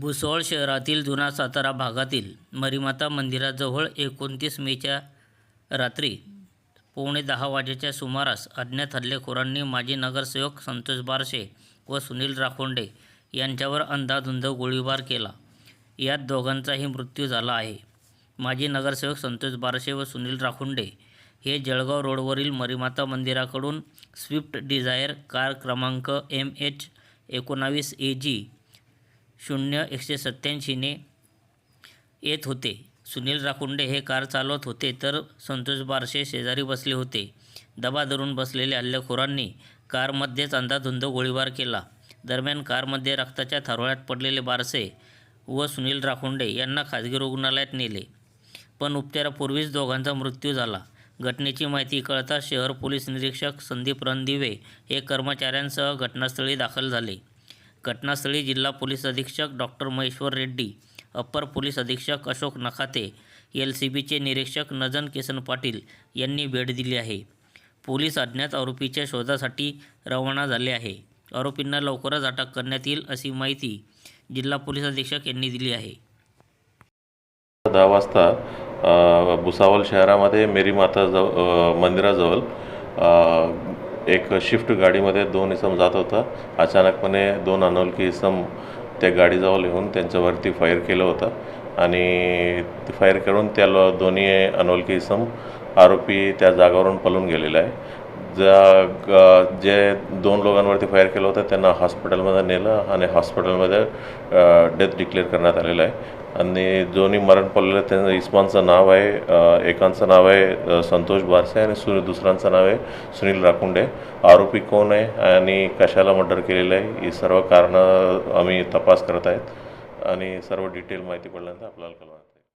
भुसवळ शहरातील जुना सातारा भागातील मरीमाता मंदिराजवळ एकोणतीस मेच्या रात्री पावणे दहा वाजेच्या सुमारास अज्ञात हल्लेखोरांनी माजी नगरसेवक संतोष बारशे व सुनील राखोंडे यांच्यावर अंधाधुंद गोळीबार केला. यात दोघांचाही मृत्यू झाला आहे. माजी नगरसेवक संतोष बारशे व सुनील राखोंडे हे जळगाव रोडवरील मरीमाता मंदिराकडून स्विफ्ट डिझायर कार क्रमांक एम एच एकोणावीस ए जी शून्य एकशे सत्त्याऐंशीने येत होते. सुनील राखुंडे हे कार चालवत होते तर संतोष बारशे शेजारी बसले होते. दबा धरून बसलेल्या हल्लेखोरांनी कारमध्येच अंधाधुंद गोळीबार केला. दरम्यान कारमध्ये रक्ताच्या थारोळ्यात पडलेले बारसे व सुनील राखुंडे यांना खाजगी रुग्णालयात नेले. पण उपचारापूर्वीच दोघांचा मृत्यू झाला. घटनेची माहिती कळताच शहर पोलीस निरीक्षक संदीप रणदिवे हे कर्मचाऱ्यांसह घटनास्थळी दाखल झाले. घटनास्थळी जिल्हा पोलीस अधीक्षक doctor Maheshwar Reddy upper police अधीक्षक अशोक नखाते एल सी बीचे निरीक्षक नजन केसन पाटील यांनी भेट दिली आहे. पोलीस अज्ञात आरोपीच्या शोधासाठी रवाना झाले आहे. आरोपींना लवकरच अटक करण्यात येईल अशी माहिती जिल्हा पोलीस अधीक्षक यांनी दिली आहे. दहा वाजता भुसावल भुसावळ शहरामध्ये मेरी माता जव मंदिराजवळ एक शिफ्ट गाडीमध्ये दोन इसम जात होता. अचानकपणे दोन अनोळखी इसम त्या गाडीजवळ येऊन त्यांच्यावरती फायर केलं होतं. आणि फायर करून त्याला दोन्ही अनोळखी इसम आरोपी त्या जागावरून पळून गेलेला आहे. ज्या ग- जे दोन लोकांवरती फायर केलं होतं त्यांना हॉस्पिटलमध्ये नेलं आणि हॉस्पिटलमध्ये डेथ डिक्लेअर करण्यात आलेलं आहे. आणि दोन्ही मरण पडलेलं त्यांचं इस्मानचं नाव आहे एकांचं नाव आहे संतोष बारसे आणि सु दुसऱ्यांचं नाव आहे सुनील राखुंडे आरोपी कोण आहे आणि कशाला मर्डर केलेलं आहे ही सर्व कारणं आम्ही तपास करत आहेत. आणि सर्व डिटेल माहिती पडल्यानंतर आपल्याला कळवणार